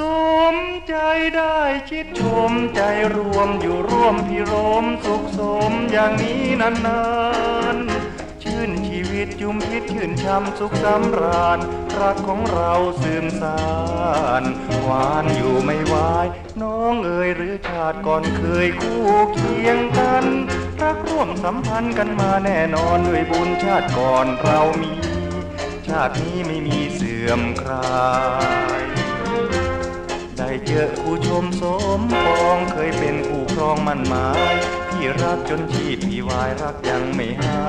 สมใจได้ชิดชมใจรวมอยู่ร่วมพิรมสุขสมอย่างนี้นานๆ ชื่นชีวิตจุมพิษชื่นช่ำสุขสำราญ รักของเราสืมสานหวานอยู่ไม่ไหวน้องเอ๋ยหรือชาติก่อนเคยคู่เคียงกัน รักร่วมสัมพันธ์กันมาแน่นอนด้วยบุญชาติก่อนเรามี ชาตินี้ไม่มีเสื่อมคลาย กูชมสมปองเคยเป็นผู้ครองมันหมายพี่รักจนชีพพี่วายรักยังไม่หาย